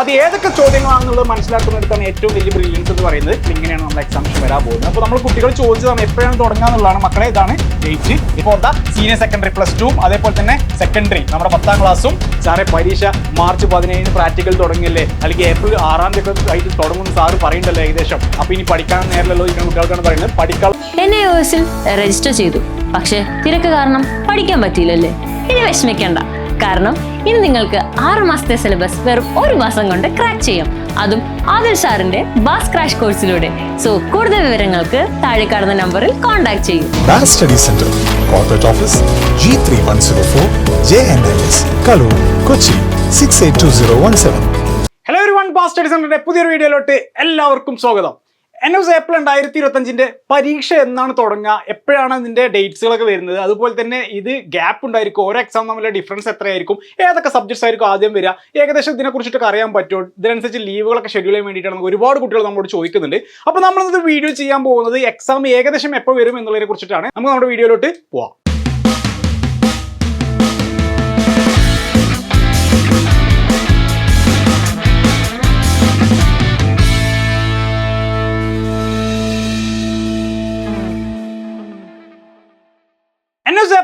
അത് ഏതൊക്കെ ചോദ്യങ്ങളാണെന്നുള്ളത് മനസ്സിലാക്കുന്നിടത്താണ് ഏറ്റവും വലിയ ബ്രില്യൻസ് എന്ന് പറയുന്നത്. ഇങ്ങനെയാണ് നമ്മൾ എക്സാംസ് വരാൻ പോകുന്നത്. അപ്പോൾ നമ്മൾ കുട്ടികൾ ചോദിച്ചതാണ് എപ്പോഴാണ് തുടങ്ങുക എന്നുള്ളതാണ്. മക്കളെ ഇതാണ് ഡേറ്റ് ഇപ്പോൾ എന്താ? സീനിയർ സെക്കൻഡറി പ്ലസ് ടു അതേപോലെ തന്നെ സെക്കൻഡറി നമ്മുടെ പത്താം ക്ലാസ്സും സാറേ പരീക്ഷ മാർച്ച് പതിനേഴിന് പ്രാക്ടിക്കൽ തുടങ്ങിയല്ലേ അല്ലെങ്കിൽ ഏപ്രിൽ ആറാം തീയതി ആയിട്ട് തുടങ്ങും സാറ് പറയണ്ടല്ലോ ഏകദേശം. അപ്പോൾ ഇനി പഠിക്കാൻ നേരമല്ലോ ഇരിക്കുന്ന കുട്ടികൾക്കാണ് പറയുന്നത്. പഠിക്കാൻ എന്നെ രജിസ്റ്റർ ചെയ്തു. പക്ഷേ തിരക്ക് കാരണം പഠിക്കാൻ പറ്റിയില്ലല്ലേ? ഇനി വിഷമിക്കണ്ട. കാരണം ഇനി നിങ്ങൾക്ക് ആറ് മാസത്തെ സിലബസ് വെറും ഒരു മാസം കൊണ്ട് ക്രാക്ക് ചെയ്യാം. അതും ആദിൽ സാറിന്റെ ബാസ് ക്രാഷ് കോഴ്സിലൂടെ സോ കൂടുതൽ വിവരങ്ങൾക്ക് താഴെ കാണുന്ന നമ്പറിൽ കോൺടാക്ട് ചെയ്യൂ. Bass S Kaloor Kochi six G3104, two zero one 682017. Hello ഒരു വൺ ബാസ് സ്റ്റഡി സെന്ററിന്റെ പുതിയൊരു വീഡിയോയിലോട്ട് എല്ലാവർക്കും സ്വാഗതം. എൻ എസ് ഏപ്രിൽ രണ്ടായിരത്തി ഇരുപത്തഞ്ചിന്റെ പരീക്ഷ എന്നാണ് തുടങ്ങുക. എപ്പോഴാണ് ഇതിന്റെ ഡേറ്റ്സുകളൊക്കെ വരുന്നത്? അതുപോലെ തന്നെ ഇത് ഗ്യാപ്പ് ഉണ്ടായിരിക്കും. ഓരോ എക്സാം തമ്മിലുള്ള ഡിഫറൻസ് എത്രയായിരിക്കും? ഏതൊക്കെ സബ്ജക്ട്സ് ആയിരിക്കും ആദ്യം വരിക? ഏകദേശം ഇതിനെ കുറിച്ചിട്ട് അറിയാൻ പറ്റുമോ? ഇതിനനുസരിച്ച് ലീവുകളൊക്കെ ഷെഡ്യൂൾ ചെയ്യാൻ വേണ്ടിയിട്ടാണ് ഒരുപാട് കുട്ടികൾ നമ്മളോട് ചോദിക്കുന്നുണ്ട്. അപ്പോൾ നമ്മളിത് വീഡിയോ ചെയ്യാൻ പോകുന്നത് എക്സാം ഏകദേശം എപ്പോൾ വരും എന്നുള്ളതിനെ കുറിച്ചിട്ടാണ്. നമുക്ക് നമ്മുടെ വീഡിയോയിലോട്ട് പോവാം.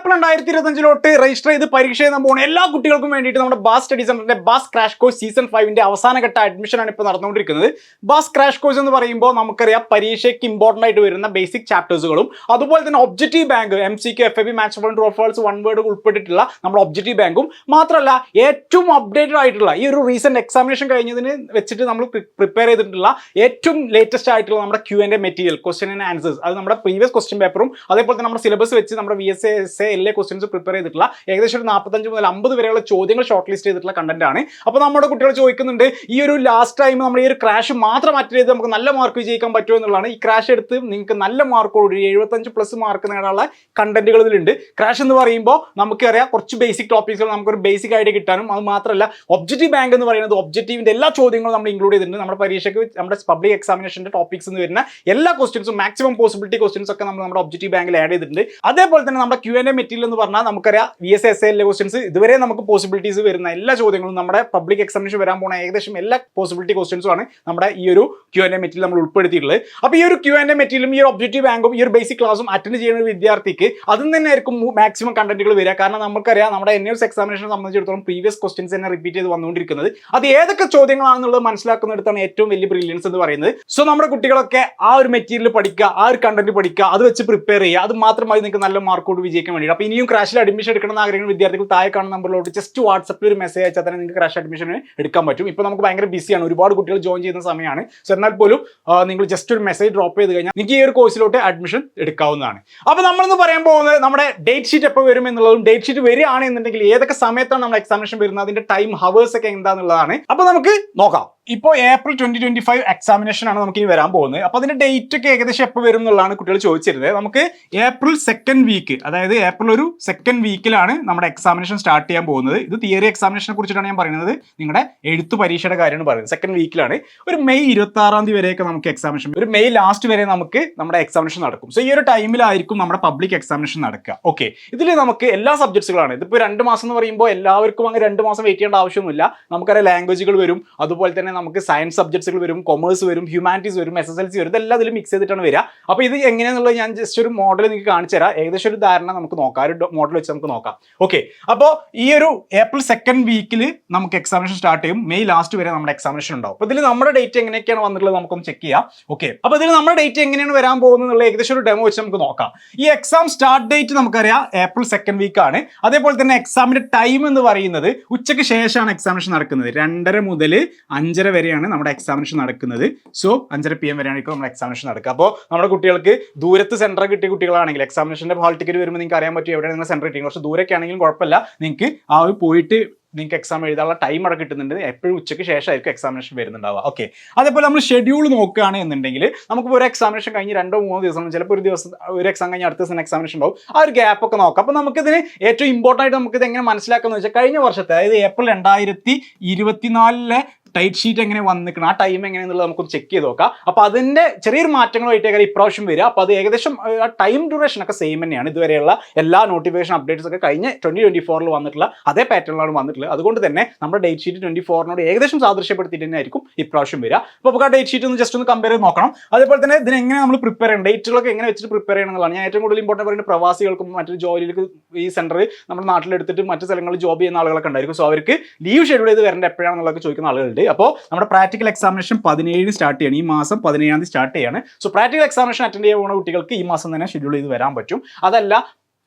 ഏപ്രിൽ രണ്ടായിരത്തി ഇരുപത്തഞ്ചിലോട്ട് രജിസ്റ്റർ ചെയ്ത് പരീക്ഷ എഴുതാൻ പോകുന്ന എല്ലാ കുട്ടികൾക്കും വേണ്ടിയിട്ട് നമ്മുടെ ബാസ് സ്റ്റഡി സെന്ററിന്റെ ബാസ് ക്രാഷ് കോഴ്സ് സീസൺ ഫൈവിന്റെ അവസാനഘട്ട അഡ്മിഷൻ ആണ് ഇപ്പോൾ നടന്നുകൊണ്ടിരിക്കുന്നത്. ബാസ് ക്രാഷ് കോഴ്സ് എന്ന് പറയുമ്പോൾ നമുക്കറിയാം പരീക്ഷയ്ക്ക് ഇമ്പോർട്ടന്റ് ആയിട്ട് വരുന്ന ബേസിക് ചാപ്റ്റേഴ്സുകളും അതുപോലെ തന്നെ objective bank M C Q F A B match one ട്രോഫേഴ്സ് one word ഉൾപ്പെട്ടിട്ടുള്ള നമ്മുടെ ഒബ്ജക്റ്റീവ് ബാങ്കും മാത്രമല്ല ഏറ്റവും അപ്ഡേറ്റഡ് ആയിട്ടുള്ള ഈ ഒരു റീസെന്റ് എക്സാമിനേഷൻ കഴിഞ്ഞതിന് വെച്ചിട്ട് നമ്മൾ പ്രിപ്പയർ ചെയ്തിട്ടുള്ള ഏറ്റവും ലേറ്റസ്റ്റ് ആയിട്ടുള്ള നമ്മുടെ ക്യൂ എന്റെ മെറ്റീരിയൽ ക്വസ്റ്റ്യൻ ആൻഡ് ആൻസേഴ്സ് അത് നമ്മുടെ പ്രീവിയസ് ക്വസ്റ്റ്യൻ പേപ്പറും അതേപോലെ തന്നെ നമ്മുടെ സിലബസ് വെച്ച് നമ്മുടെ വി എസ് എസ് എ എല്ലാ ക്വസ്റ്റ്യൻസ് പ്രിപ്പയർ ചെയ്തിട്ടുള്ള ഏകദേശം ഒരു നാൽപ്പത്തഞ്ച് മുതൽ അമ്പത് വരെയുള്ള ചോദ്യങ്ങൾ ഷോർട്ട് ലിസ്റ്റ് ചെയ്തിട്ടുള്ള കണ്ടന്റ് ആണ്. അപ്പോൾ നമ്മുടെ കുട്ടികൾ ചോദിക്കുന്നുണ്ട് ഈ ഒരു ലാസ്റ്റ് ടൈം നമ്മൾ ഈ ഒരു ക്രാഷ് മാത്രം അറ്റൻഡ് ചെയ്ത് നമുക്ക് നല്ല മാർക്ക് വിജയിക്കാൻ പറ്റുമോ എന്നുള്ളതാണ്. ഈ ക്രാഷ് എടുത്ത് നിങ്ങൾക്ക് നല്ല മാർക്കോട് എഴുപത്തഞ്ച് പ്ലസ് മാർക്ക് നേടാനുള്ള കണ്ടന്റുകൾ ഇതിലുണ്ട്. ക്രാഷ് എന്ന് പറയുമ്പോൾ നമുക്കറിയാം കുറച്ച് ബേസിക് ടോപ്പിക്സുകൾ നമുക്കൊരു ബേസിക് ഐഡിയ കിട്ടാനും അത് മാത്രമല്ല ഒബ്ജക്റ്റീവ് ബാങ്ക് എന്ന് പറയുന്നത് ഒബ്ജക്റ്റീവിന്റെ എല്ലാ ചോദ്യങ്ങളും നമ്മൾ ഇൻക്ലൂഡ് ചെയ്തിട്ടുണ്ട്. നമ്മുടെ പരീക്ഷയ്ക്ക് നമ്മുടെ പബ്ലിക് എക്സാമിനേഷന്റെ ടോപ്പിക്സ് എന്ന് വരുന്ന എല്ലാ ക്വസ്റ്റ്യൻസും മാക്സിമം പോസിബിലിറ്റി ക്വസ്റ്റ്യൻസ് ഒക്കെ നമ്മൾ നമ്മുടെ ഒബ്ജക്റ്റീവ് ബാങ്കിൽ ആഡ് ചെയ്തിട്ടുണ്ട്. അതേപോലെ തന്നെ നമ്മുടെ ക്യു എൻ എ മെറ്റീരിയൽ എന്ന് പറഞ്ഞാൽ നമുക്കറിയാം വി എസ് എസ് എല്ലിലെ ക്വസ്റ്റ്യൻസ് ഇതുവരെ നമുക്ക് പോസിബിലിറ്റീസ് വരുന്ന എല്ലാ ചോദ്യങ്ങളും നമ്മുടെ പബ്ലിക് എക്സാമിനേഷൻ വരാൻ പോകുന്ന ഏകദേശം എല്ലാ പോസിബിലിറ്റി ക്വസ്റ്റ്യൻസും ആണ് നമ്മുടെ ഈ ഒരു ക്യൂ എൻ എ മെറ്റീരിയൽ നമ്മൾ ഉൾപ്പെടുത്തിയിട്ടുള്ളത്. അപ്പോൾ ഈ ഒരു ക്യൂ എൻ എ മെറ്റീരിയലും ഈ ഒരു ഒബ്ജക്റ്റീവ് ബാങ്കും ഈ ഒരു ബേസിക് ക്ലാസും അറ്റൻഡ് ചെയ്യുന്ന ഒരു വിദ്യാർത്ഥിക്ക് അതും തന്നെ ആയിരിക്കും മാക്സിമം കണ്ടന്റുകൾ വരിക. കാരണം നമുക്കറിയാം നമ്മുടെ എൻ എസ് എക്സാമിനേഷനെ സംബന്ധിച്ചിടത്തോളം പ്രീവിയസ് ക്വസ്റ്റ്യൻസ് തന്നെ റിപ്പീറ്റ് ചെയ്ത് വന്നുകൊണ്ടിരിക്കുന്നത്. അത് ഏതൊക്കെ ചോദ്യങ്ങളാണെന്നുള്ളത് മനസ്സിലാക്കുന്നിടത്താണ് ഏറ്റവും വലിയ ബ്രില്യൻസ് എന്ന് പറയുന്നത്. സോ നമ്മുടെ കുട്ടികളൊക്കെ ആ ഒരു മെറ്റീരിയൽ പഠിക്കുക ആ ഒരു കണ്ടന്റ് പഠിക്കുക അത് വെച്ച് പ്രിപ്പയർ ചെയ്യുക. അത് മാത്രമായി നിങ്ങൾക്ക് നല്ല മാർക്കോട് വിജയിക്കാൻ വേണ്ടി അപ്പോൾ ഇനിയും ക്രാഷിൽ അഡ്മിഷൻ എടുക്കണം എന്ന് ആഗ്രഹിക്കുന്ന വിദ്യാർത്ഥികൾ താഴെ കാണുന്ന നമ്പറിലോട്ട് ജസ്റ്റ് വാട്സപ്പിൽ ഒരു മെസ്സേജ് അയച്ചാൽ തന്നെ നിങ്ങൾക്ക് ക്രാഷ് അഡ്മിഷൻ എടുക്കാൻ പറ്റും. ഇപ്പോൾ നമുക്ക് ഭയങ്കര ബിസിയാണ് ഒരുപാട് കുട്ടികൾ ജോയിൻ ചെയ്യുന്ന സമയമാണ്. സോ എന്നാൽ പോലും നിങ്ങൾ ജസ്റ്റ് ഒരു മെസ്സേജ് ഡ്രോപ്പ് ചെയ്ത് കഴിഞ്ഞാൽ നിങ്ങൾക്ക് ഈ ഒരു കോഴ്സിലോട്ട് അഡ്മിഷൻ എടുക്കാവുന്നതാണ്. അപ്പോൾ നമ്മളിന്ന് പറയാൻ പോകുന്നത് നമ്മുടെ ഡേറ്റ് ഷീറ്റ് എപ്പോൾ വരും എന്നുള്ളതും ഡേറ്റ് ഷീറ്റ് വരികയാണ് എന്നുണ്ടെങ്കിൽ ഏതൊക്കെ സമയത്താണ് നമ്മുടെ എക്സാമിനേഷൻ വരുന്നത് അതിന്റെ ടൈം ഹവേഴ്സ് ഒക്കെ എന്താണെന്നുള്ളതാണ് അപ്പോൾ നമുക്ക് നോക്കാം. ഇപ്പോൾ April twenty twenty five examination ആണ് നമുക്ക് ഇനി വരാൻ പോകുന്നത്. അപ്പോൾ അതിന്റെ ഡേറ്റ് ഒക്കെ ഏകദേശം എപ്പോൾ വരും എന്നുള്ളതാണ് കുട്ടികൾ ചോദിച്ചിരുന്നത്. നമുക്ക് ഏപ്രിൽ സെക്കൻഡ് വീക്ക് അതായത് ഏപ്രിൽ ഒരു സെക്കൻഡ് വീക്കിലാണ് നമ്മുടെ എക്സാമിനേഷൻ സ്റ്റാർട്ട് ചെയ്യാൻ പോകുന്നത്. ഇത് തിയറി എക്സാമിനേഷനെ കുറിച്ചിട്ടാണ് ഞാൻ പറയുന്നത്. നിങ്ങളുടെ എഴുത്തു പരീക്ഷയുടെ കാര്യമാണ് പറയുന്നത്. സെക്കൻഡ് വീക്കിലാണ് ഒരു മെയ് ഇരുപത്തി ആറാം തീയതി വരെയൊക്കെ നമുക്ക് എക്സാമിനേഷൻ ഒരു മെയ് ലാസ്റ്റ് വരെ നമുക്ക് നമ്മുടെ എക്സാമിനേഷൻ നടക്കും. സോ ഈ ഒരു ടൈമിലായിരിക്കും നമ്മുടെ പബ്ലിക് എക്സാമിനേഷൻ നടക്കുക. ഓക്കെ ഇതിൽ നമുക്ക് എല്ലാ സബ്ജക്ട്സുകളാണ് ഇതിപ്പോൾ രണ്ട് മാസം എന്ന് പറയുമ്പോൾ എല്ലാവർക്കും അങ്ങനെ രണ്ട് മാസം വെയിറ്റ് ചെയ്യേണ്ട ആവശ്യമൊന്നുമില്ല. നമുക്കറിയാം ലാംഗ്വേജുകൾ വരും. അതുപോലെ തന്നെ നമുക്ക് സയൻസ് സബ്ജക്ട്സുകൾ വരും കൊമേഴ്സ് വരും ഹ്യൂമാനിറ്റീസ് വരും എസ് എസ് എൽ സി വരും. ഇതെല്ലാം ഇതിൽ മിക്സ് ചെയ്തിട്ടാണ് വരിക. അപ്പോൾ ഇത് എങ്ങനെയാണെന്നുള്ളത് ഞാൻ ജസ്റ്റ് ഒരു മോഡൽ നിങ്ങൾക്ക് കാണിച്ചു തരാം ഏകദേശം ഒരു ധാരണ നമുക്ക് നോക്കാം. ഒരു മോഡൽ വെച്ച് നമുക്ക് നോക്കാം. ഓക്കെ അപ്പോൾ ഈ ഒരു ഏപ്രിൽ സെക്കൻഡ് വീക്കിൽ നമുക്ക് എക്സാമിനേഷൻ സ്റ്റാർട്ട് ചെയ്യും. മെയ് ലാസ്റ്റ് വരെ നമ്മുടെ എക്സാമിനേഷൻ ഉണ്ടാവും. അപ്പോൾ ഇതിൽ നമ്മുടെ ഡേറ്റ് എങ്ങനെയൊക്കെയാണ് വന്നിട്ടുള്ളത് നമുക്കൊന്ന് ചെക്ക് ചെയ്യാം. ഓക്കെ അപ്പോൾ ഇതിൽ നമ്മുടെ ഡേറ്റ് എങ്ങനെയാണ് വരാൻ പോകുന്നത് എന്നുള്ള ഏകദേശം ഒരു ഡെമോ വെച്ച് നമുക്ക് നോക്കാം. ഈ എക്സാം സ്റ്റാർട്ട് ഡേറ്റ് നമുക്കറിയാം ഏപ്രിൽ സെക്കൻഡ് വീക്ക് ആണ്. അതേപോലെ തന്നെ എക്സാമിന്റെ ടൈം എന്ന് പറയുന്നത് ഉച്ചയ്ക്ക് ശേഷമാണ് എക്സാമിനേഷൻ നടക്കുന്നത്. രണ്ടര മുതൽ അഞ്ചര വരെയാണ് നമ്മുടെ എക്സാമിനേഷൻ നടക്കുന്നത്. സോ അഞ്ചര പി എം വരെയാണ് ഇപ്പോൾ നമ്മുടെ എക്സാമിനേഷൻ നടക്കുക. അപ്പോൾ നമ്മുടെ കുട്ടികൾക്ക് ദൂരത്ത് സെന്റർ കിട്ടിയ കുട്ടികളാണെങ്കിൽ എക്സാമിനേഷന്റെ ഹാൾ ടിക്കറ്റ് വരുമ്പോൾ നിങ്ങൾക്ക് അറിയാൻ പറ്റും എവിടെയാണ് നിങ്ങൾ സെന്റർ കിട്ടിയത് കുറച്ച് ദൂരൊക്കെ ആണെങ്കിലും കുഴപ്പമില്ല. നിങ്ങൾക്ക് ആ ഒരു പോയിട്ട് നിങ്ങൾക്ക് എക്സാം എഴുതാനുള്ള ടൈം അവിടെ കിട്ടുന്നുണ്ട്. എപ്പോഴും ഉച്ചയ്ക്ക് ശേഷമായിരിക്കും എക്സാമിനേഷൻ വരുന്നുണ്ടാവുക. ഓക്കെ അതേപോലെ നമ്മൾ ഷെഡ്യൂൾ നോക്കുകയാണ് എന്നുണ്ടെങ്കിൽ നമുക്ക് ഒരു എക്സാമിനേഷൻ കഴിഞ്ഞ് രണ്ടോ മൂന്നോ ദിവസം ചിലപ്പോൾ ഒരു ദിവസം ഒരു എക്സാം കഴിഞ്ഞ് അടുത്ത ദിവസം എക്സാമിനേഷൻ ഉണ്ടാവും. ആ ഒരു ഗ്യാപ്പ് ഒക്കെ നോക്കാം. അപ്പോൾ നമുക്കിതിന് ഏറ്റവും ഇമ്പോർട്ടന്റ് ആയിട്ട് നമുക്കിത് എങ്ങനെ മനസ്സിലാക്കാമെന്ന് വെച്ചാൽ കഴിഞ്ഞ വർഷത്തെ അതായത് ഏപ്രിൽ രണ്ടായിരത്തി ഇരുപത്തിനാലിലെ ടൈറ്റ് ഷീറ്റ് എങ്ങനെ വന്നിരിക്കണം ആ ടൈം എങ്ങനെയാണെന്നുള്ളത് നമുക്കൊന്ന് ചെക്ക് ചെയ്ത് നോക്കാം. അപ്പോൾ അതിന്റെ ചെറിയൊരു ഏകദേശം ഇപ്രാവശ്യം വരിക. അപ്പോൾ അത് ഏകദേശം ആ ടൈം ഡ്യൂറേഷൻ ഒക്കെ സെയിം തന്നെയാണ്. ഇതുവരെയുള്ള എല്ലാ നോട്ടിഫിക്കേഷൻ അപ്ഡേറ്റ്സ് ഒക്കെ കഴിഞ്ഞ് ട്വന്റി ട്വന്റി ഫോറിൽ വന്നിട്ടുള്ള അതേ പാറ്റേണിലാണ് വന്നിട്ടുള്ളത്. അതുകൊണ്ട് തന്നെ നമ്മുടെ ഡേറ്റ് ഷീറ്റ് ട്വന്റി ഫോറിനോട് ഏകദേശം സാദൃശ്യപ്പെടുത്തിയിട്ട് തന്നെ ആയിരിക്കും ഇപ്രാവശ്യം വരിക. അപ്പോൾ നമുക്ക് ആ ഡേറ്റ് ഷീറ്റ് ഒന്ന് ജസ്റ്റ് ഒന്ന് കമ്പയർ ചെയ്ത് നോക്കണം. അതേപോലെ തന്നെ ഇതിന് എങ്ങനെ നമ്മൾ പ്രിപ്പയർ ചെയ്യണം? ഡേറ്റുകളൊക്കെ എങ്ങനെ വെച്ചിട്ട് പ്രിപ്പയർ ചെയ്യണം എന്നുള്ളതാണ്. ഞാൻ ഏറ്റവും കൂടുതൽ ഇമ്പോർട്ടന്റ് പറയുന്നത് പ്രവാസികൾക്കും മറ്റൊരു ജോലിയിലേക്ക് ഈ സെന്റർ നമ്മുടെ നാട്ടിലെടുത്തിട്ട് മറ്റു സ്ഥലങ്ങളിൽ ജോബ് ചെയ്യുന്ന ആളുകളൊക്കെ ഉണ്ടായിരിക്കും. സോ അവർക്ക് ലീവ് ഷെഡ്യൂൾ ചെയ്ത് വരേണ്ട എപ്പോഴാണെന്നുള്ളതൊക്കെ ചോദിക്കുന്ന ആളുകളുണ്ട്. അപ്പോൾ നമ്മുടെ പ്രാക്ടിക്കൽ എക്സാമിനേഷൻ പതിനേഴിന് സ്റ്റാർട്ട് ചെയ്യണം. ഈ മാസം പതിനേഴാം തീയതി സ്റ്റാർട്ട് ചെയ്യാണ്. സോ പ്രാക്ടിക്കൽ എക്സാമിനേഷൻ അറ്റൻഡ് ചെയ്യാൻ പോകുന്ന കുട്ടികൾക്ക് ഈ മാസം തന്നെ ഷെഡ്യൂൾ ചെയ്ത് വരാൻ പറ്റും. അതല്ല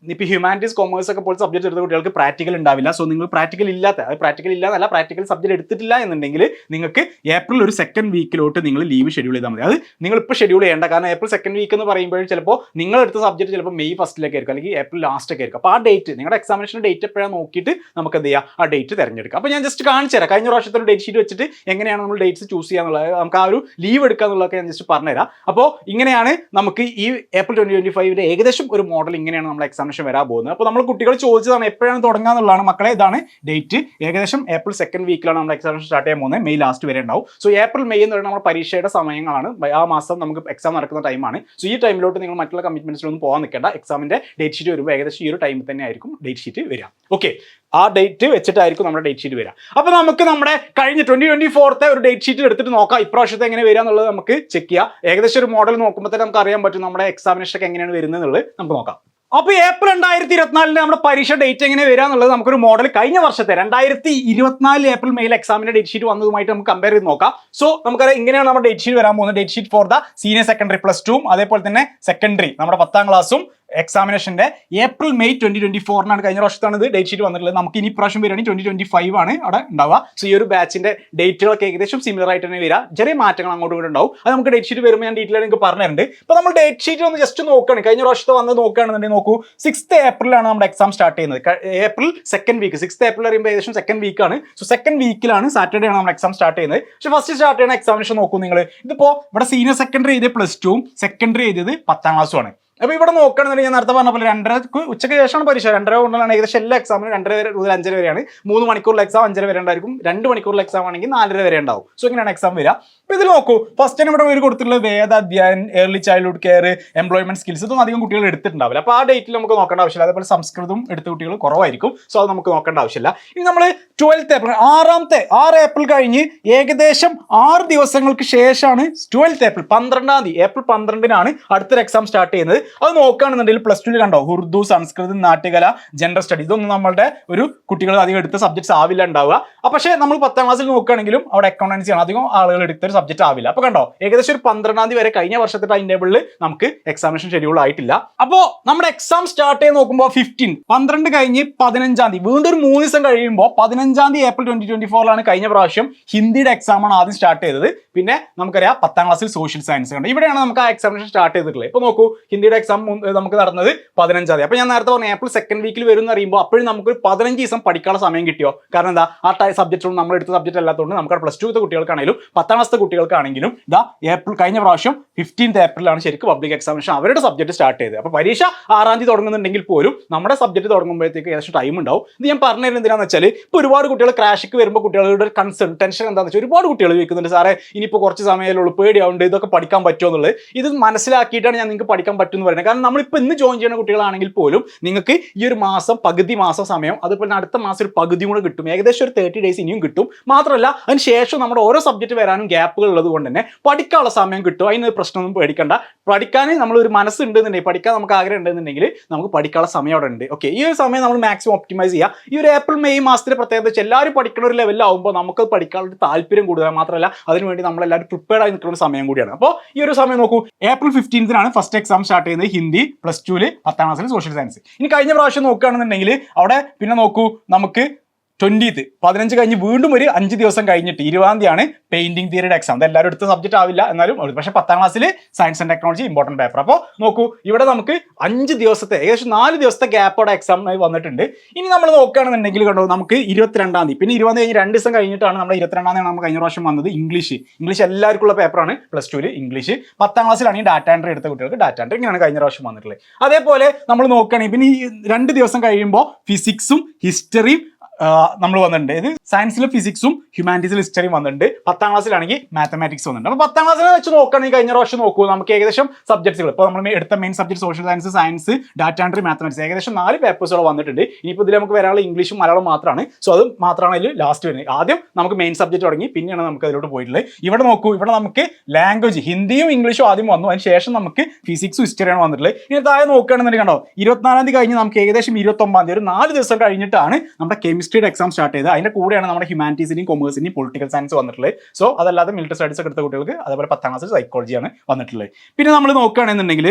ഇപ്പോൾ ഹ്യൂമാനിറ്റീസ് കോമേഴ്സ് ഒക്കെ പോലെ സബ്ജക്ട് എടുത്ത കുട്ടികൾക്ക് പ്രാക്ടിക്കൽ ഉണ്ടാവില്ല. സോ നിങ്ങൾ പ്രാക്ടിക്കൽ ഇല്ലാത്ത അത് പ്രാക്ടിക്കൽ ഇല്ലാന്നല്ല പ്രാക്ടിക്കൽ സബ്ജക്ട് എടുത്തിട്ടില്ല എന്നുണ്ടെങ്കിൽ നിങ്ങൾക്ക് ഏപ്രിൽ ഒരു സെക്കൻഡ് വീക്കിലോട്ട് നിങ്ങൾ ലീവ് ഷെഡ്യൂൾ ചെയ്താൽ മതി. അത് നിങ്ങൾ ഇപ്പോൾ ഷെഡ്യൂൾ ചെയ്യേണ്ട. കാരണം ഏപ്രിൽ സെക്കൻഡ് വീക്ക് എന്ന് പറയുമ്പോൾ ചിലപ്പോൾ നിങ്ങൾ എടുത്ത സബ്ജക്ട് ചിലപ്പോൾ മെയ് ഫസ്റ്റിലേക്ക് ആയിരിക്കും. അല്ലെങ്കിൽ ഏപ്രിൽ ലാസ്റ്റ് ഒക്കെ ആയിരിക്കും. അപ്പോൾ ആ ഡേറ്റ് നിങ്ങളുടെ എക്സാമിനേഷൻ ഡേറ്റ് എപ്പോഴാണ് നോക്കിയിട്ട് നമുക്ക് എന്ത് ചെയ്യാം? ആ ഡേറ്റ് തിരഞ്ഞെടുക്കുക അപ്പോൾ ഞാൻ ജസ്റ്റ് കാണിച്ചു തരാം. കഴിഞ്ഞ പ്രാവശ്യത്തെ ഡേറ്റ് ഷീറ്റ് വെച്ചിട്ട് എങ്ങനെയാണ് നമ്മൾ ഡേറ്റ്സ് ചൂസ് ചെയ്യാന്നുള്ളത് നമുക്ക് ആ ഒരു ലീവ് എടുക്കുക എന്നുള്ളതൊക്കെ ഞാൻ ജസ്റ്റ് പറഞ്ഞുതരാം. അപ്പോൾ ഇങ്ങനെയാണ് നമുക്ക് ഈ ഏപ്രിൽ ട്വന്റി ട്വന്റി ഫൈവിന്റെ ഏകദേശം ഒരു മോഡൽ ഇങ്ങനെയാണ് നമ്മൾ എക്സാമിനേഷൻ വരാൻ പോകുന്നത്. അപ്പോൾ നമ്മൾ കുട്ടികൾ ചോദിച്ചതാണ് എപ്പോഴാണ് തുടങ്ങുക എന്നുള്ളതാണ്. മക്കളെ ഇതാണ് ഡേറ്റ് ഏകദേശം ഏപ്രിൽ സെക്കൻഡ് വീക്കിലാണ് നമ്മുടെ എക്സാമിനേഷൻ സ്റ്റാർട്ട് ചെയ്യാൻ പോകുന്നത്. മെയ് ലാസ്റ്റ് വരെ ഉണ്ടാവും. സോ ഏപ്രിൽ മെയ് എന്ന് പറയുന്നത് നമ്മുടെ പരീക്ഷയുടെ സമയങ്ങളാണ്. ആ മാസം നമുക്ക് എക്സാം നടക്കുന്ന ടൈമാണ് സോ ഈ ടൈമിലോട്ട് നിങ്ങൾ മറ്റുള്ള കമ്മിറ്റ്മെന്റ്സിലൊന്നും പോകാൻ നിൽക്കേണ്ട. എക്സാമിന്റെ ഡേറ്റ് ഷീറ്റ് വരുമ്പോൾ ഏകദേശം ഈ ഒരു ടൈമിൽ തന്നെ ആയിരിക്കും ഡേറ്റ് ഷീറ്റ് വരിക. ഓക്കെ ആ ഡേറ്റ് വെച്ചിട്ടായിരിക്കും നമ്മുടെ ഡേറ്റ് ഷീറ്റ് വരിക. അപ്പോൾ നമുക്ക് നമ്മുടെ കഴിഞ്ഞ ട്വന്റി ട്വന്റി ഫോർത്തെ ഒരു ഡേറ്റ് ഷീറ്റ് എടുത്തിട്ട് നോക്കാം. ഇപ്രാവശ്യത്തെ എങ്ങനെ വരിക എന്നുള്ളത് നമുക്ക് ചെക്ക് ചെയ്യാം. ഏകദേശം ഒരു മോഡൽ നോക്കുമ്പോൾ തന്നെ നമുക്ക് അറിയാൻ പറ്റും നമ്മുടെ എക്സാമിനേഷൻ ഒക്കെ എങ്ങനെയാണ് വരുന്നത് എന്നുള്ളത്. നമുക്ക് നോക്കാം. അപ്പോൾ ഏപ്രിൽ രണ്ടായിരത്തി ഇരുപത്തിനാലിന് നമ്മുടെ പരീക്ഷ ഡേറ്റ് എങ്ങനെ വരിക എന്നുള്ളത് നമുക്കൊരു മോഡൽ കഴിഞ്ഞ വർഷത്തെ രണ്ടായിരത്തി ഇരുപത്തിനാല് ഏപ്രിൽ മെയിൽ എക്സാമിന്റെ ഡേറ്റ് ഷീറ്റ് വന്നതുമായിട്ട് നമുക്ക് കമ്പയർ ചെയ്ത് നോക്കാം. സോ നമുക്കറിയാം ഇങ്ങനെയാണ് നമ്മുടെ ഡേറ്റ് ഷീറ്റ് വരാൻ പോകുന്നത്. Date sheet for the senior secondary plus ടുവും അതേപോലെ തന്നെ സെക്കൻഡറി നമ്മുടെ പത്താം ക്ലാസ്സും എക്സാമിനേഷന്റെ ഏപ്രിൽ മെയ് ട്വന്റി ട്വന്റി ഫോറിനാണ് കഴിഞ്ഞ വർഷത്താണ് ഇത് ഡേറ്റ് ഷീറ്റ് വന്നിട്ടുള്ളത്. നമുക്ക് ഇനി പ്രാവശ്യം വരികയാണെങ്കിൽ ട്വന്റി ട്വന്റി ഫൈവ് ആണ് അവിടെ ഉണ്ടാവുക. സോ ഈ ഒരു ബാച്ചിന്റെ ഡേറ്റുകളൊക്കെ ഏകദേശം സിമിലർ ആയിട്ട് തന്നെ വരിക. ചെറിയ മാറ്റങ്ങൾ അങ്ങോട്ടും കൂടെ ഉണ്ടാവും. അത് നമുക്ക് ഡേറ്റ് ഷീറ്റ് വരുമ്പോൾ ഞാൻ ഡീറ്റെയിൽ നിങ്ങൾക്ക് പറഞ്ഞിട്ടുണ്ട് അപ്പോൾ നമ്മൾ ഡേറ്റ് ഷീറ്റ് ഒന്ന് ജസ്റ്റ് നോക്കുകയാണ്. കഴിഞ്ഞ വർഷത്തെ വന്ന് നോക്കുകയാണെന്നുണ്ടെങ്കിൽ നോക്കൂ സിക്സ്ത് ഏപ്രിലാണ് നമ്മുടെ എക്സാം സ്റ്റാർട്ട് ചെയ്യുന്നത്. April second week sixth April പറയുമ്പോൾ ഏകദേശം സെക്കൻഡ് വീക്കാണ് സോ സെക്കൻഡ് വീക്കിലാണ് സാറ്റർഡേ ആണ് നമ്മുടെ എക്സാം സ്റ്റാർട്ട് ചെയ്യുന്നത്. പക്ഷേ ഫസ്റ്റ് സ്റ്റാർട്ട് ചെയ്യുന്ന എക്സാമിനേഷൻ നോക്കൂ നിങ്ങൾ. ഇതിപ്പോൾ ഇവിടെ സീനിയർ സെക്കൻഡറി ചെയ്ത് പ്ലസ് ടുവും സെക്കൻഡറി ചെയ്തത് പത്താം ക്ലാസ്സും ആണ്. അപ്പോൾ ഇവിടെ നോക്കുകയാണെന്നുണ്ടെങ്കിൽ ഞാൻ നേരത്തെ പറഞ്ഞ പോലെ ഉച്ചയ്ക്ക് ശേഷമാണ് പരീക്ഷ. രണ്ടര കൊണ്ടാണ് ഏകദേശം എല്ലാ എക്സാമിനും രണ്ടര വരെ മുതൽ അഞ്ചര വരെയാണ്. മൂന്ന് മണിക്കൂറിലെ എക്സാം അഞ്ചര വരെ ഉണ്ടായിരിക്കും. രണ്ട് മണിക്കൂറിലെ എക്സാം ആണെങ്കിൽ നാലര വരെ ഉണ്ടാവും. സോ ഇങ്ങനെയാണ് എക്സാം വരിക. അപ്പോൾ ഇതിൽ നോക്കൂ. ഫസ്റ്റ് ഇവിടെ ഒരു കൊടുത്തിട്ടുള്ളത് Veda Adhyayan early childhood care employment skills ഇതൊന്നും അധികം കുട്ടികൾ എടുത്തിട്ടുണ്ടാവില്ല. അപ്പോൾ ആ ഡേറ്റിൽ നമുക്ക് നോക്കേണ്ട ആവശ്യമില്ല. അതേപോലെ സംസ്കൃതം എടുത്ത കുട്ടികൾ കുറവായിരിക്കും. സോ അത് നമുക്ക് നോക്കേണ്ട ആവശ്യമില്ല. ഇനി നമ്മൾ ട്വൽത്ത് ഏപ്രിൽ ആറാമത്തെ ആറ് ഏപ്രിൽ കഴിഞ്ഞ് ഏകദേശം ആറ് ദിവസങ്ങൾക്ക് ശേഷമാണ് ട്വൽത്ത് ഏപ്രിൽ പന്ത്രണ്ടാം തീയതി ഏപ്രിൽ പന്ത്രണ്ടിനാണ് അടുത്തൊരു എക്സാം സ്റ്റാർട്ട് ചെയ്യുന്നത്. അത് നോക്കുകയാണെന്നുണ്ടെങ്കിൽ പ്ലസ് ടുവിൽ കണ്ടോ? ഉറുദു സംസ്കൃതം നാട്യകല ജനറൽ സ്റ്റഡി ഇതൊന്നും നമ്മളുടെ ഒരു കുട്ടികൾ അധികം എടുത്ത സബ്ജക്ട്സ് ആവില്ല ഉണ്ടാവുക. പക്ഷേ നമ്മൾ പത്താം ക്ലാസ്സിൽ നോക്കുകയാണെങ്കിലും അവിടെ അക്കൗണ്ടൻസി ആണ്. അധികം ആളുകൾ എടുത്ത ഒരു സബ്ജക്ട് ആവില്ല. അപ്പോൾ കണ്ടോ? ഏകദേശം ഒരു പന്ത്രണ്ടാം തീയതി വരെ കഴിഞ്ഞ വർഷത്തെ ടൈം ടേബിളിൽ നമുക്ക് എക്സാമിനേഷൻ ഷെഡ്യൂൾ ആയിട്ടില്ല. അപ്പോ നമ്മുടെ എക്സാം സ്റ്റാർട്ട് ചെയ്ത് നോക്കുമ്പോൾ ഫിഫ്റ്റീൻ പന്ത്രണ്ട് കഴിഞ്ഞ് പതിനഞ്ചാം തീയതി വീണ്ടും ഒരു മൂന്ന് ദിവസം കഴിയുമ്പോൾ പതിനഞ്ചാം തീയതി ഏപ്രിൽ ട്വന്റി ട്വന്റി ഫോറിലാണ് കഴിഞ്ഞ പ്രാവശ്യം ഹിന്ദിയുടെ എക്സാം ആണ് ആദ്യം സ്റ്റാർട്ട് ചെയ്തത്. പിന്നെ നമുക്കറിയാം പത്താം ക്ലാസ്സിൽ സോഷ്യൽ സയൻസ് കണ്ട്. ഇവിടെയാണ് നമുക്ക് ആ എക്സാമിനേഷൻ സ്റ്റാർട്ട് ചെയ്തിട്ടുള്ളത്. ഇപ്പോൾ നോക്കൂ ഹിന്ദിയുടെ എക്സാം നമുക്ക് നടന്നത് പതിനഞ്ചാം തീയതി. അപ്പോൾ ഞാൻ നേരത്തെ പറഞ്ഞു ഏപ്രിൽ സെക്കൻഡ് വീക്കിൽ വരും എന്ന് അറിയുമ്പോൾ അപ്പോഴും നമുക്ക് പതിനഞ്ച് ദിവസം പഠിക്കാനുള്ള സമയം കിട്ടിയോ? കാരണം എന്താ? ആ ടൈ നമ്മൾ എടുത്ത സബ്ജക്റ്റ് അല്ലാത്തതുകൊണ്ട് നമുക്ക് പ്ലസ് ടു കുട്ടികൾക്കാണെങ്കിലും പത്താം ക്ലാസ് കുട്ടികൾക്കാണെങ്കിലും ഇതാ ഏപ്രിൽ കഴിഞ്ഞ പ്രാവശ്യം ഫിഫ്റ്റീൻത്ത് ഏപ്രിലാണ് ശരിക്കും പബ്ലിക് എക്സാമിനേഷൻ അവരുടെ സബ്ജക്റ്റ് സ്റ്റാർട്ട് ചെയ്തത്. അപ്പോൾ പരീക്ഷ ആറാം തീയതി തുടങ്ങുന്നുണ്ടെങ്കിൽ പോലും നമ്മുടെ സബ്ജക്റ്റ് തുടങ്ങുമ്പോഴത്തേക്ക് ഏകദേശം ടൈം ഉണ്ടാവും. ഇത് ഞാൻ പറഞ്ഞു തരുന്നത് എന്തിനാന്ന് വെച്ചാൽ ഇപ്പോൾ ഒരുപാട് കുട്ടികൾ ക്രാഷിക്ക് വരുമ്പോൾ കുട്ടികളുടെ ഒരു കൺസേൺ ടെൻഷൻ എന്താണെന്ന് വെച്ചാൽ ഒരുപാട് കുട്ടികൾ ചോദിക്കുന്നുണ്ട് സാറേ ഇനിയിപ്പോൾ കുറച്ച് സമയമേ പേടിയാവുണ്ട് ഇതൊക്കെ പഠിക്കാൻ പറ്റുമോ എന്നുള്ളത്. ഇത് മനസ്സിലാക്കിയിട്ടാണ് ഞാൻ നിങ്ങൾക്ക് പഠിക്കാൻ പറ്റുമെന്ന് പറയുന്നത്. കാരണം നമ്മളിപ്പോൾ ഇന്ന് ജോയിൻ ചെയ്യുന്ന കുട്ടികളാണെങ്കിൽ പോലും നിങ്ങൾക്ക് ഈ ഒരു മാസം പകുതി മാസം സമയം അതുപോലെ അടുത്ത മാസം ഒരു പകുതി കൂടെ കിട്ടും. ഏകദേശം ഒരു തേർട്ടി ഡേയ്സ് ഇനിയും കിട്ടും. മാത്രമല്ല അതിന് ശേഷം നമ്മുടെ ഓരോ സബ്ജക്റ്റ് വരാനും ഗ്യാപ്പുകൾ ഉള്ളത് കൊണ്ട് തന്നെ പഠിക്കാനുള്ള സമയം കിട്ടും. അതിന് പ്രശ്നമൊന്നും പേടിക്കണ്ട. പഠിക്കാൻ നമ്മളൊരു മനസ്സുണ്ടെന്നുണ്ടെങ്കിൽ പഠിക്കാൻ നമുക്ക് ആഗ്രഹം ഉണ്ടെന്നുണ്ടെങ്കിൽ നമുക്ക് പഠിക്കാനുള്ള സമയം അവിടെ ഉണ്ട്. ഓക്കെ ഈ ഒരു സമയം നമ്മൾ മാക്സിമം ഒപ്റ്റിമൈസ് ചെയ്യുക. ഈ ഒരു ഏപ്രിൽ മെയ് മാസത്തിലെ പ്രത്യേകത വെച്ചാൽ എല്ലാവരും പഠിക്കുന്ന ഒരു ലെവലാകുമ്പോൾ നമുക്ക് പഠിക്കാനുള്ള താല്പര്യം കൂടുതൽ മാത്രമല്ല അതിനുവേണ്ടി നമ്മളെല്ലാവരും പ്രിപ്പയർ ആയി നിൽക്കുന്ന സമയം കൂടിയാണ്. അപ്പോൾ ഈ ഒരു സമയം നോക്കൂ. ഏപ്രിൽ ഫിഫ്റ്റീൻത്തിനാണ് ഫസ്റ്റ് എക്സാം സ്റ്റാർട്ട് ചെയ്യുന്നത് ഹിന്ദി പ്ലസ് ടുവിൽ പത്താം ക്ലാസ്സിൽ സോഷ്യൽ സയൻസ് ഇനി കഴിഞ്ഞ പ്രാവശ്യം നോക്കുകയാണെന്നുണ്ടെങ്കിൽ അവിടെ പിന്നെ നോക്കൂ നമുക്ക് ട്വന്റീത്ത് പതിനഞ്ച് കഴിഞ്ഞ് വീണ്ടും ഒരു അഞ്ച് ദിവസം കഴിഞ്ഞിട്ട് ഇരുപതാം തീയതിയാണ് പെയിന്റിംഗ് തിയറിയുടെ എക്സാം അത് എല്ലാവരും എടുത്ത സബ്ജക്റ്റ് ആവില്ല എന്നാലും പക്ഷേ പത്താം ക്ലാസ്സിൽ science and technology important paper അപ്പോൾ നോക്കൂ ഇവിടെ നമുക്ക് അഞ്ച് ദിവസത്തെ ഏകദേശം നാല് ദിവസത്തെ ഗ്യാപ്പോടെ എക്സാം വന്നിട്ടുണ്ട്. ഇനി നമ്മൾ നോക്കുകയാണെന്നുണ്ടെങ്കിൽ കണ്ടോ നമുക്ക് ഇരുപത്തിരണ്ടാം തീയതി. പിന്നെ ഇരുപത് കഴിഞ്ഞ് രണ്ട് ദിവസം കഴിഞ്ഞിട്ടാണ് നമ്മുടെ ഇരുപത്തിരണ്ടാം തീയതി നമ്മൾ കഴിഞ്ഞ പ്രാവശ്യം വന്നത് ഇംഗ്ലീഷ്. ഇംഗ്ലീഷ് എല്ലാവർക്കും ഉള്ള പേപ്പറാണ് പ്ലസ് ടുവിൽ ഇംഗ്ലീഷ്. പത്താം ക്ലാസ്സിലാണെങ്കിൽ ഡാറ്റ എൻട്രി എടുത്ത കുട്ടികൾക്ക് ഡാറ്റ എൻട്രി ഇങ്ങനെയാണ് കഴിഞ്ഞ പ്രാവശ്യം വന്നിട്ടുള്ളത്. അതേപോലെ നമ്മൾ നോക്കുകയാണെങ്കിൽ പിന്നെ ഈ രണ്ട് ദിവസം കഴിയുമ്പോൾ ഫിസിക്സും ഹിസ്റ്ററിയും നമ്മൾ വന്നിട്ടുണ്ട്. ഇത് സയൻസിൽ ഫിസിക്സും ഹ്യൂമാനിറ്റീസിൽ ഹിസ്റ്ററിയും വന്നിട്ടുണ്ട്. പത്താം ക്ലാസ്സിലാണെങ്കിൽ മാത്തമാറ്റിക്സ് വന്നിട്ടുണ്ട്. അപ്പോൾ പത്താം ക്ലാസ്സിൽ വെച്ച് നോക്കുകയാണെങ്കിൽ കഴിഞ്ഞ പ്രാവശ്യം നോക്കൂ നമുക്ക് ഏകദേശം സബ്ജക്ട്സുകൾ ഇപ്പോൾ നമ്മൾ എടുത്ത main subject social science science data entry mathematics ഏകദേശം നാല് പേപ്പേഴ്സുകൾ വന്നിട്ടുണ്ട്. ഇനിയിപ്പോൾ ഇതിൽ നമുക്ക് വരാനുള്ള ഇംഗ്ലീഷും മലയാളം മാത്രമാണ്. സോ അത് മാത്രമാണ് അതിൽ ലാസ്റ്റ് വരുന്നത്. ആദ്യം നമുക്ക് മെയിൻ സബ്ജക്ട് തുടങ്ങി. പിന്നെയാണ് നമുക്ക് അതിലോട്ട് പോയിട്ടുള്ളത്. ഇവിടെ നോക്കൂ ഇവിടെ നമുക്ക് ലാംഗ്വേജ് ഹിന്ദിയും ഇംഗ്ലീഷും ആദ്യം വന്നു. അതിന് ശേഷം നമുക്ക് ഫിസിക്സും ഹിസ്റ്ററിയാണ് വന്നിട്ടുള്ളത്. ഇനി താഴെ നോക്കുകയാണെന്നുണ്ടെങ്കിൽ കണ്ടോ ഇരുപത്തിനാലാം തീയതി കഴിഞ്ഞ് നമുക്ക് ഏകദേശം ഇരുപത്തൊമ്പതാം തീയതി ഒരു നാല് ദിവസം കഴിഞ്ഞിട്ടാണ് നമ്മുടെ കെമിസ്ട്രിയുടെ എക്സാം സ്റ്റാർട്ട് ചെയ്ത് അതിന്റെ കൂടെയാണ് നമ്മുടെ ഹ്യൂമാനിറ്റീസിന്റെയും കൊമേഴ്സിന്റെയും പൊളിറ്റിക്കൽ സയൻസ് വന്നിട്ടുള്ളത്. സോ അതല്ലാതെ മിലിറ്ററി സ്റ്റഡീസ് എടുത്ത കുട്ടികൾക്ക് അതേപോലെ പത്താം ക്ലാസ് സൈക്കോളജിയാണ് വന്നിട്ടുള്ളത്. പിന്നെ നമ്മൾ നോക്കുകയാണെന്നുണ്ടെങ്കിൽ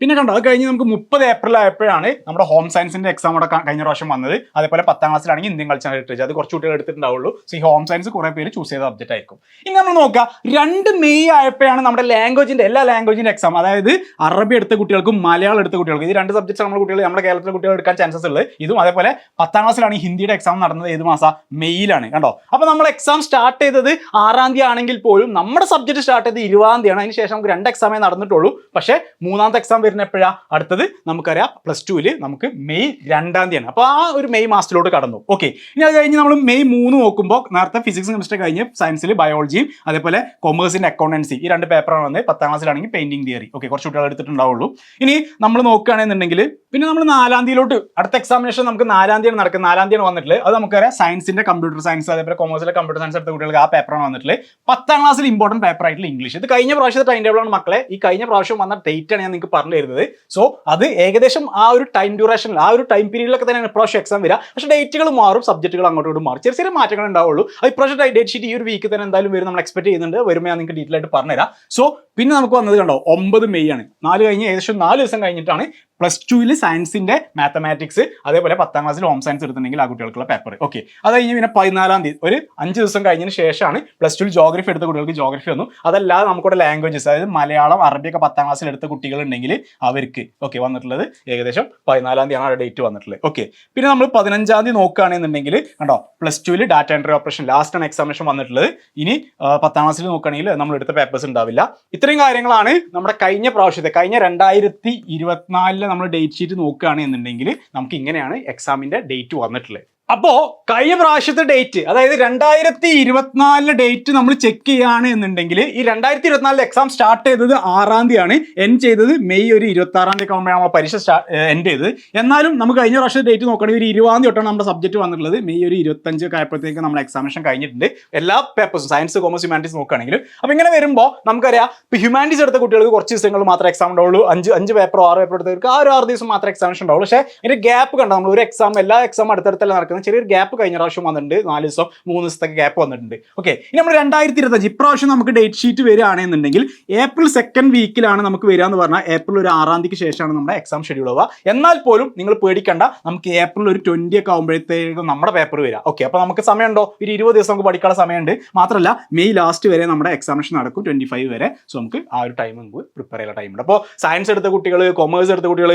പിന്നെ കണ്ടോ അത് കഴിഞ്ഞ് നമുക്ക് മുപ്പത് ഏപ്രിൽ ആയപ്പോഴാണ് നമ്മുടെ ഹോം സയൻസിന്റെ എക്സാം കൂടെ കഴിഞ്ഞ പ്രാവശ്യം വന്നത്. അതേപോലെ പത്താം ക്ലാസ്സിലാണെങ്കിൽ ഇന്ത്യൻ കൾച്ചർ ലിറ്ററേച്ചർ അത് കുറച്ച് കുട്ടികൾ എടുത്തിട്ടുണ്ടാവുള്ളൂ. സോ ഈ ഹോം സയൻസ് കുറെ പേര് ചൂസ് ചെയ്ത സബ്ജക്റ്റ് ആയിരിക്കും. ഇനി നമ്മൾ നോക്കുക രണ്ട് മെയ് ആയപ്പോഴാണ് നമ്മുടെ ലാംഗ്വേജിന്റെ എല്ലാ ലാംഗ്വേജിന്റെ എക്സാം അതായത് അറബി എടുത്ത കുട്ടികൾക്കും മലയാളം എടുത്ത കുട്ടികൾക്കും ഇത് രണ്ട് സബ്ജക്ട്സ് നമ്മുടെ കുട്ടികൾ നമ്മുടെ കേരളത്തിലെ കുട്ടികൾ എടുക്കാൻ ചാൻസസ് ഉള്ളത്. ഇതും അതേപോലെ പത്താം ക്ലാസ്സിലാണ് ഈ ഹിന്ദിയുടെ എക്സാം നടന്നത് ഏത് മാസം? മെയ്യിലാണ് കണ്ടോ? അപ്പൊ നമ്മൾ എക്സാം സ്റ്റാർട്ട് ചെയ്തത് ആറാം തീയതി ആണെങ്കിൽ പോലും നമ്മുടെ സബ്ജക്ട് സ്റ്റാർട്ട് ചെയ്ത് ഇരുപതാം തീയതിയാണ്. അതിന് ശേഷം നമുക്ക് രണ്ട് എക്സാമേ നടന്നിട്ടുള്ളൂ. പക്ഷേ മൂന്നാമത്തെ എക്സാം വരുന്ന എപ്പോഴാണ് അടുത്തത് നമുക്കറിയാം പ്ലസ് ടുവിൽ നമുക്ക് മെയ് രണ്ടാം തീയതിയാണ്. അപ്പോൾ ആ ഒരു മെയ് മാസത്തിലോട്ട് കടന്നു. ഓക്കെ ഇനി അത് കഴിഞ്ഞ് നമ്മൾ മെയ് മൂന്ന് നോക്കുമ്പോൾ നേരത്തെ ഫിസിക്സ് കെമിസ്ട്രി കഴിഞ്ഞ് സയൻസിൽ ബയോളജിയും അതേപോലെ കൊമേഴ്സിന്റെ അക്കൗണ്ടൻസി ഈ രണ്ട് പേപ്പറാണ് വന്നത്. പത്താം ക്ലാസ്സിലാണെങ്കിൽ പെയിന്റിംഗ് തിയറി ഓക്കെ കുറച്ച് കുട്ടികൾ എടുത്തിട്ടുണ്ടാവുള്ളൂ. ഇനി നമ്മൾ നോക്കുകയാണെന്നുണ്ടെങ്കിൽ പിന്നെ നമ്മൾ നാലാം തീയതിയിലോട്ട് അടുത്ത എക്സാമിനേഷൻ നമുക്ക് നാലാം തീയതി നടക്കുന്നത്. നാലാം തീയതി വന്നിട്ടുള്ളത്. അത് നമുക്കറിയാം സയൻസിന്റെ കമ്പ്യൂട്ടർ സയൻസ് അതേപോലെ കൊമേഴ്സിലെ കമ്പ്യൂട്ടർ സയൻസ് എടുത്ത കുട്ടികൾക്ക് ആ പേപ്പറാണ് വന്നിട്ടുള്ളത്. പത്താം ക്ലാസ്സിൽ ഇമ്പോർട്ടന്റ് പേപ്പർ ആയിട്ടുള്ള ഇംഗ്ലീഷ് ഇത് കഴിഞ്ഞ പ്രാവശ്യത്തെ ടൈം ടേബിളാണ് മക്കളെ. ഈ കഴിഞ്ഞ പ്രാവശ്യം വന്ന ഡേറ്റാണ് ഞാൻ നിങ്ങൾക്ക് പറഞ്ഞു തരുന്നത് സോ അത് ഏകദേശം ആ ഒരു ടൈം ഡ്യൂറേഷനിൽ ആ ഒരു ടൈം പീരീഡിലൊക്കെ തന്നെയാണ് ഇപ്രാവശ്യം എക്സാം വരിക. പക്ഷേ ഡേറ്റുകൾ മാറും സബ്ജക്റ്റുകൾ അങ്ങോട്ടും മാറും. ചെറിയ ചെറിയ മാറ്റങ്ങൾ ഉണ്ടാവുള്ളൂ. അത് ഇപ്രാവശ്യം ഡേറ്റ് ഷീറ്റ് ഈ ഒരു വീക്ക് തന്നെ എന്തായാലും വരും. നമ്മൾ എക്സ്പെക്ട് ചെയ്യുന്നുണ്ട്. വരുമ്പോൾ ഞാൻ നിങ്ങൾക്ക് ഡീറ്റെയിൽ ആയിട്ട് പറഞ്ഞുതരാം. സോ പിന്നെ നമുക്ക് വന്നത് കണ്ടോ ഒമ്പത് മെയ് ആണ്. നാല് കഴിഞ്ഞ് ഏകദേശം നാല് ദിവസം കഴിഞ്ഞിട്ടാണ് പ്ലസ് ടുവിൽ സയൻസിന്റെ മാത്തമാറ്റിക്സ് അതേപോലെ പത്താം ക്ലാസ്സിൽ ഹോം സയൻസ് എടുത്തിട്ടുണ്ടെങ്കിൽ ആ കുട്ടികൾക്കുള്ള പേപ്പർ ഓക്കെ അത് കഴിഞ്ഞ് പിന്നെ പതിനാലാം തീയതി ഒരു അഞ്ച് ദിവസം കഴിഞ്ഞതിന് ശേഷമാണ് പ്ലസ് ടുവിൽ ജോഗ്രഫി എടുത്ത കുട്ടികൾക്ക് ജോഗ്രഫി വന്നു. അതല്ലാതെ നമുക്കിവിടെ ലാംഗ്വേജസ് അതായത് മലയാളം അറബിയൊക്കെ പത്താം ക്ലാസ്സിൽ എടുത്ത കുട്ടികളുണ്ടെങ്കിൽ അവർക്ക് ഓക്കെ വന്നിട്ടുള്ളത് ഏകദേശം പതിനാലാം തീയതിയാണ് ആ ഡേറ്റ് വന്നിട്ടുള്ളത്. ഓക്കെ പിന്നെ നമ്മൾ പതിനഞ്ചാം തീയതി നോക്കുകയാണെന്നുണ്ടെങ്കിൽ കണ്ടോ പ്ലസ് ടുവിൽ ഡാറ്റ എൻട്രി ഓപ്പറേഷൻ ലാസ്റ്റ് ആണ് എക്സാമിനേഷൻ വന്നിട്ടുള്ളത്. ഇനി പത്താം ക്ലാസ്സിൽ നോക്കുകയാണെങ്കിൽ നമ്മൾ എടുത്ത പേപ്പേഴ്സ് ഉണ്ടാവില്ല. ഇത്രയും കാര്യങ്ങളാണ് നമ്മുടെ കഴിഞ്ഞ പ്രാവശ്യത്തെ കഴിഞ്ഞ രണ്ടായിരത്തി ഇരുപത്തിനാലിലെ നമ്മൾ ഡേറ്റ് ഷീറ്റ് നോക്കുകയാണ് എന്നുണ്ടെങ്കിൽ നമുക്ക് ഇങ്ങനെയാണ് എക്സാമിന്റെ ഡേറ്റ് വന്നിട്ടുള്ളത്. അപ്പോ കഴിഞ്ഞ പ്രാവശ്യത്തെ ഡേറ്റ് അതായത് രണ്ടായിരത്തി ഇരുപത്തിനാലിലെ ഡേറ്റ് നമ്മൾ ചെക്ക് ചെയ്യുകയാണ് എന്നുണ്ടെങ്കിൽ ഈ രണ്ടായിരത്തി ഇരുപത്തിനാലിലെ എക്സാം സ്റ്റാർട്ട് ചെയ്തത് ആറാം തീയതിയാണ്. എൻഡ് ചെയ്തത് മെയ് ഒരു ഇരുപത്തി ആറാം തീയതി ആകുമ്പോഴാണ് നമ്മൾ പരീക്ഷ എൻഡ് ചെയ്തത്. എന്നാലും നമുക്ക് കഴിഞ്ഞ പ്രാവശ്യത്തെ ഡേറ്റ് നോക്കുകയാണെങ്കിൽ ഒരു ഇരുപതാം തീയതി തൊട്ടാണ് നമ്മുടെ സബ്ജക്ട് വന്നിട്ടുള്ളത്. മെയ് ഒരു ഇരുപത്തഞ്ച് ഒക്കെ ആയപ്പോഴത്തേക്ക് നമ്മുടെ എക്സാമിനേഷൻ കഴിഞ്ഞിട്ടുണ്ട്. എല്ലാ പേപ്പേഴ്സും സയൻസ് കോമേഴ്സ് ഹ്യൂമാനിറ്റീസ് നോക്കുകയാണെങ്കിൽ അപ്പോൾ ഇങ്ങനെ വരുമ്പോൾ നമുക്കറിയാം ഇപ്പോൾ ഹ്യൂമാനിറ്റീസ് എടുത്ത കുട്ടികൾക്ക് കുറച്ച് ദിവസങ്ങൾ മാത്രമേ എക്സാം ഉണ്ടാവുള്ളൂ. അഞ്ച് അഞ്ച് പേപ്പറോ ആറ് പേപ്പർ എടുത്തവർക്ക് ആ ഒരു ആറ് ദിവസം മാത്രമേ എക്സാമിനേഷൻ ഉണ്ടാവുള്ളൂ. പക്ഷേ ഒരു ഗ്യാപ്പ് കണ്ടോ? നമ്മൾ ഒരു എക്സാം എല്ലാ എക്സാം അടുത്തടുത്തല്ല നടക്കുന്നത്. ചെറിയൊരു ഗ്യാപ്പ് കഴിഞ്ഞ പ്രാവശ്യം വന്നിട്ടുണ്ട്. നാല് ദിവസം മൂന്ന് ദിവസത്തൊക്കെ ഗ്യാപ്പ് വന്നിട്ടുണ്ട്. ഓക്കെ ഇനി നമ്മൾ രണ്ടായിരത്തി ഇരുപത്തഞ്ച് ഇപ്രാവശ്യം നമുക്ക് ഡേറ്റ് ഷീറ്റ് വരികയാണെന്നുണ്ടെങ്കിൽ ഏപ്രിൽ സെക്കൻഡ് വീക്കിലാണ് നമുക്ക് വരിക എന്ന് പറഞ്ഞാൽ ഏപ്രിൽ ഒരു ആറാം തീയതിക്ക് ശേഷമാണ് നമ്മുടെ എക്സാം ഷെഡ്യൂൾ ആവുക. എന്നാൽ പോലും നിങ്ങൾ പേടിക്കണ്ട നമുക്ക് ഏപ്രിൽ ഒരു ട്വന്റി ഒക്കെ ആകുമ്പോഴത്തേക്കും നമ്മുടെ പേപ്പർ വരിക. ഓക്കെ അപ്പോൾ നമുക്ക് സമയമുണ്ടോ? ഒരു ഇരുപത് ദിവസം നമുക്ക് പഠിക്കാനുള്ള സമയമുണ്ട്. മാത്രമല്ല മെയ് ലാസ്റ്റ് വരെ നമ്മുടെ എക്സാമിനേഷൻ നടക്കും ട്വന്റി ഫൈവ് വരെ. സോ നമുക്ക് ആ ഒരു ടൈം നമുക്ക് പ്രിപ്പയർ ചെയ്യാൻ ടൈം ഉണ്ട്. അപ്പോൾ സയൻസ് എടുത്ത കുട്ടികൾ കൊമേഴ്സ് എടുത്ത കുട്ടികൾ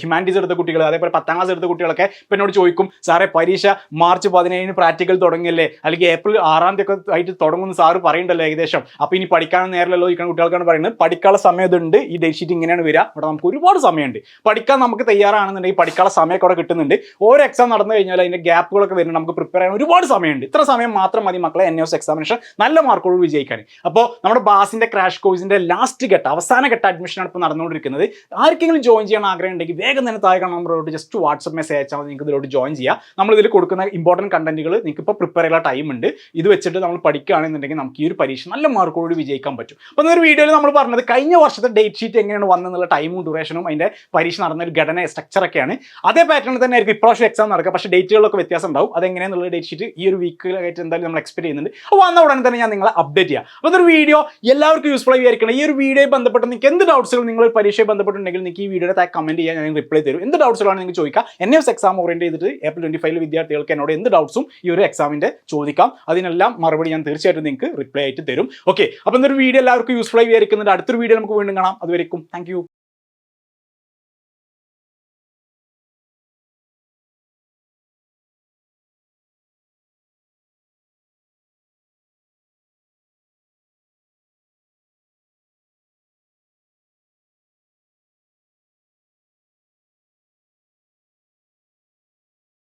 ഹ്യൂമാനിറ്റീസ് എടുത്ത കുട്ടികൾ അതേപോലെ പത്താം ക്ലാസ് എടുത്ത കുട്ടികളൊക്കെ ഇപ്പം എന്നോട് ചോദിക്കും സാറേ പരീക്ഷ മാർച്ച് പതിനേഴിന് പ്രാക്ടിക്കൽ തുടങ്ങിയല്ലേ? അല്ലെങ്കിൽ ഏപ്രിൽ ആറാം തീയതി ഒക്കെ ആയിട്ട് തുടങ്ങുമെന്ന് സാറ് പറയണ്ടല്ലോ ഏകദേശം. അപ്പോൾ ഇനി പഠിക്കാൻ നേരമല്ലോ ഇരിക്കുന്ന കുട്ടികൾക്കാണ് പറയുന്നത്. പഠിക്കാനുള്ള സമയം ഈ ഡേറ്റ് ഷീറ്റ് ഇങ്ങനെയാണ് വരിക. ഇവിടെ നമുക്ക് ഒരുപാട് സമയമുണ്ട്. പഠിക്കാൻ നമുക്ക് തയ്യാറാണെന്നുണ്ടെങ്കിൽ പഠിക്കാനുള്ള സമയമൊക്കെ അവിടെ കിട്ടുന്നുണ്ട്. ഓരോ എക്സാം നടന്നു കഴിഞ്ഞാൽ അതിന്റെ ഗ്യാപ്പുകളൊക്കെ വരുന്നുണ്ട്. നമുക്ക് പ്രിപ്പയർ ചെയ്യാൻ ഒരുപാട് സമയമുണ്ട്. ഇത്ര സമയം മാത്രം മതി മക്കളെ എൻ എസ് എക്സാമിനേഷൻ നല്ല മാർക്കോട് വിജയിക്കാൻ. അപ്പോൾ നമ്മുടെ ബാസിന്റെ ക്രാഷ് കോഴ്സിന്റെ ലാസ്റ്റ് ഘട്ട അവസാന ഘട്ട അഡ്മിഷനാണ് ഇപ്പോൾ നടന്നുകൊണ്ടിരിക്കുന്നത്. ആർക്കെങ്കിലും ജോയിൻ ചെയ്യാൻ ആഗ്രഹം ഉണ്ടെങ്കിൽ വേഗം തന്നെ താഴെ നമ്പറോട്ട് ജസ്റ്റ് വാട്സപ്പ് മെസ്സേജ് അയച്ചാൽ മതി. നിങ്ങൾക്ക് ഇതിലോട്ട് ജോയിൻ ചെയ്യാം. നമ്മൾ ഇതിൽ കൊടുക്കുന്ന ഇമ്പോർട്ടന്റ് കണ്ടന്റുകൾ നിങ്ങൾക്ക് ഇപ്പോൾ പ്രിപ്പയർ ചെയ്യാൻ ടൈം ഉണ്ട്. ഇത് വെച്ചിട്ട് നമ്മൾ പഠിക്കുകയാണെന്നുണ്ടെങ്കിൽ നമുക്ക് ഈ ഒരു പരീക്ഷ നല്ല മാർക്കോട് വിജയിക്കാൻ പറ്റും. അപ്പോൾ ഒരു വീഡിയോയിൽ നമ്മൾ പറഞ്ഞത് കഴിഞ്ഞ വർഷത്തെ ഡേറ്റ് ഷീറ്റ് എങ്ങനെയാണ് വന്നെന്നുള്ള ടൈമും ഡ്യൂറേഷനും അതിന്റെ പരീക്ഷ നടന്ന ഒരു ഘടന സ്ട്രക്ചറൊക്കെയാണ് അതേ പാറ്റേണിൽ തന്നെ ആയിരിക്കും ഇപ്രാവശ്യം എക്സാം നടക്കുക. പക്ഷേ ഡേറ്റുകളൊക്കെ വ്യത്യാസം ഉണ്ടാവും. അതെങ്ങനെയാണെന്നുള്ള ഡേറ്റ് ഷീറ്റ് ഈ ഒരു വീക്കിലായിട്ട് എന്തായാലും നമ്മൾ എക്സ്പെക്ട് ചെയ്യുന്നുണ്ട്. അപ്പോൾ വന്ന ഉടനെ തന്നെ ഞാൻ നിങ്ങളെ അപ്ഡേറ്റ് ചെയ്യാം. അപ്പോൾ ഇതൊരു വീഡിയോ എല്ലാവർക്കും യൂസ്ഫുൾ ആയി വിചാരിക്കണം. ഈ ഒരു വീഡിയോ ബന്ധപ്പെട്ട് നിങ്ങൾക്ക് എന്ത് ഡൗട്ട്സുകൾ നിങ്ങൾ പരീക്ഷയെ ബന്ധപ്പെട്ടുണ്ടെങ്കിൽ നിങ്ങൾക്ക് ഈ വീഡിയോയുടെ താഴെ കമന്റ് ചെയ്യാൻ ഞാൻ റിപ്ലൈ തരും. എന്ത് ഡൗട്ട്സുകളാണ് നിങ്ങൾക്ക് ചോദിക്കുക? എസ് എക്സാം ഓറിയന്റ് ചെയ്തിട്ട് ഏപ്രിൽ ട്വന്റി ഫൈവ് വിദ്യാർത്ഥികൾക്ക് എന്നോട് എന്ത് ഡൗട്ട്സും ഈ ഒരു എക്സാമിന്റെ ചോദിക്കാം. അതിനെല്ലാം മറുപടി ഞാൻ തീർച്ചയായിട്ടും നിങ്ങൾക്ക് റിപ്ലൈ ആയിട്ട് തരും. ഓക്കെ അപ്പോൾ ഇന്നൊരു വീഡിയോ എല്ലാവർക്കും യൂസ്ഫുൾ ആയി വിചാരിക്കുന്നുണ്ട്. അടുത്തൊരു വീഡിയോ നമുക്ക് വീണ്ടും കാണാം. അതുവരെയും താങ്ക്